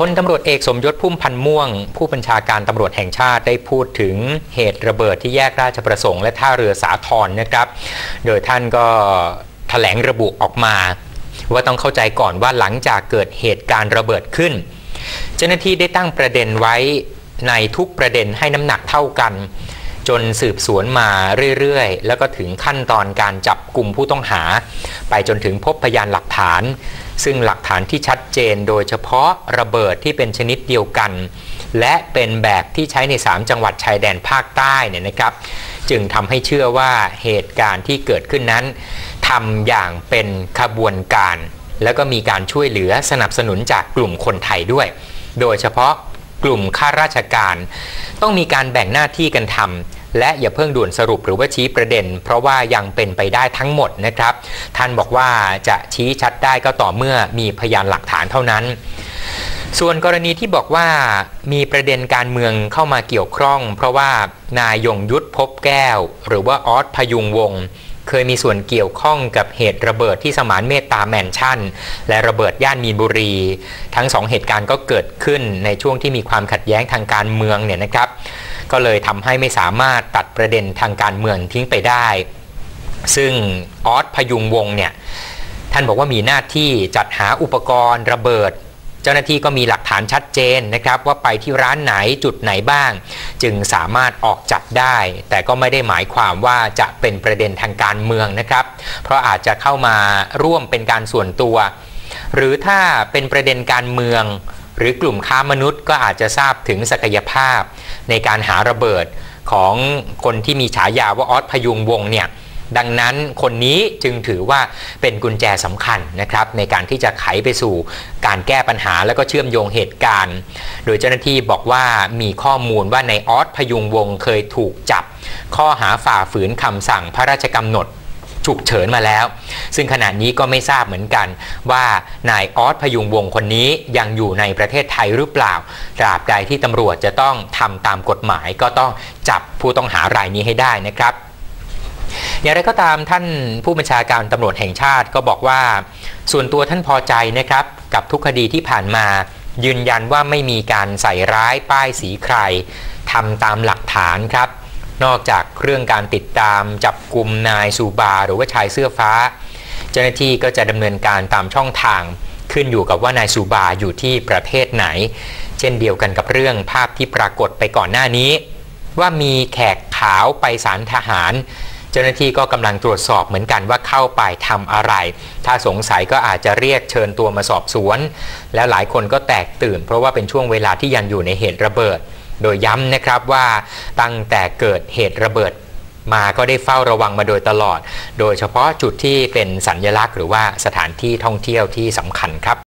พลตำรวจเอกสมยศพุ่มพันธ์ม่วง ผู้บัญชาการตำรวจแห่งชาติได้พูดถึงเหตุระเบิดที่แยกราชประสงค์และท่าเรือสาทรนะครับ โดยท่านก็แถลงระบุออกมา ว่าต้องเข้าใจก่อนว่าหลังจากเกิดเหตุการณ์ระเบิดขึ้น เจ้าหน้าที่ได้ตั้งประเด็นไว้ในทุกประเด็นให้น้ำหนักเท่ากัน จนสืบสวนมาเรื่อยๆ แล้วก็ถึงขั้นตอนการจับกลุ่มผู้ต้องหา ไปจนถึงพบพยานหลักฐาน ซึ่งหลักฐานที่ชัดเจนโดยเฉพาะระเบิดที่เป็นชนิดเดียวกัน และเป็นแบบที่ใช้ใน 3 จังหวัดชายแดนภาคใต้เนี่ยนะครับ จึงทำให้เชื่อว่าเหตุการณ์ที่เกิดขึ้นนั้นทำอย่างเป็นขบวนการ แล้วก็มีการช่วยเหลือสนับสนุนจากกลุ่มคนไทยด้วย โดยเฉพาะกลุ่มข้าราชการ ต้องมีการแบ่งหน้าที่กันทำ และอย่าเพิ่งด่วนสรุปหรือว่าชี้ประเด็น เพราะว่ายังเป็นไปได้ทั้งหมดนะครับ ท่านบอกว่าจะชี้ชัดได้ก็ต่อเมื่อมีพยานหลักฐานเท่านั้นส่วนกรณีที่บอกว่ามีประเด็นการเมืองเข้ามาเกี่ยวข้อง เพราะว่านายยงยุทธพบแก้ว หรือว่าออสพยุงวง เคยมีส่วนเกี่ยวข้องกับเหตุระเบิดที่สมานเมตตาแมนชั่น และระเบิดย่านมีนบุรี ทั้งสองเหตุการณ์ก็เกิดขึ้นในช่วงที่มีความขัดแย้งทางการเมืองเนี่ยนะครับ ก็เลยทำให้ไม่สามารถตัดประเด็นทางการเมืองทิ้งไปได้ ซึ่งออสพยุงวงเนี่ยท่านบอกว่ามีหน้าที่จัดหาอุปกรณ์ระเบิด เจ้าหน้าที่ก็มีหลักฐานชัดเจนนะครับว่าไปที่ร้านไหนจุดไหนบ้าง จึงสามารถออกจับได้ แต่ก็ไม่ได้หมายความว่าจะเป็นประเด็นทางการเมืองนะครับ เพราะอาจจะเข้ามาร่วมเป็นการส่วนตัว หรือถ้าเป็นประเด็นการเมือง หรือกลุ่มค้ามนุษย์ก็อาจจะทราบถึงศักยภาพ ในการหาระเบิดของคนที่มีฉายาว่าออสพยุงวงเนี่ยดังนั้นคนนี้จึงถือว่าเป็นกุญแจสำคัญนะครับในการที่จะไขไปสู่การแก้ปัญหาแล้วก็เชื่อมโยงเหตุการณ์ โดยเจ้าหน้าที่บอกว่ามีข้อมูลว่าในออสพยุงวงเคยถูกจับ ข้อหาฝ่าฝืนคำสั่งพระราชกำหนด ฉุกเฉินมาแล้ว ซึ่งขณะนี้ก็ไม่ทราบเหมือนกันว่านายออสพยุงวงคนนี้ยังอยู่ในประเทศไทยหรือเปล่า ตราบใดที่ตำรวจจะต้องทำตามกฎหมายก็ต้องจับผู้ต้องหารายนี้ให้ได้นะครับอย่างไรก็ตามท่านผู้บัญชาการตำรวจแห่งชาติก็บอกว่า ส่วนตัวท่านพอใจนะครับ กับทุกคดีที่ผ่านมา ยืนยันว่าไม่มีการใส่ร้ายป้ายสีใครทำตามหลักฐานครับ นอกจากเรื่องการติดตามจับกลุ่มนายซูบา หรือว่าชายเสื้อฟ้า เจ้าหน้าที่ก็จะดำเนินการตามช่องทาง ขึ้นอยู่กับว่านายซูบาอยู่ที่ประเทศไหน เช่นเดียวกันกับเรื่องภาพที่ปรากฏไปก่อนหน้านี้ ว่ามีแขกขาวไปศาลทหาร เจ้าหน้าที่ก็กำลังตรวจสอบเหมือนกันว่าเข้าไปทำอะไร ถ้าสงสัยก็อาจจะเรียกเชิญตัวมาสอบสวน แล้วหลายคนก็แตกตื่น เพราะว่าเป็นช่วงเวลาที่ยังอยู่ในเหตุระเบิด โดยย้ำนะครับว่าตั้งแต่เกิดเหตุระเบิดมาก็ได้เฝ้าระวังมาโดยตลอด โดยเฉพาะจุดที่เป็นสัญญลักษณ์หรือว่าสถานที่ท่องเที่ยวที่สำคัญครับ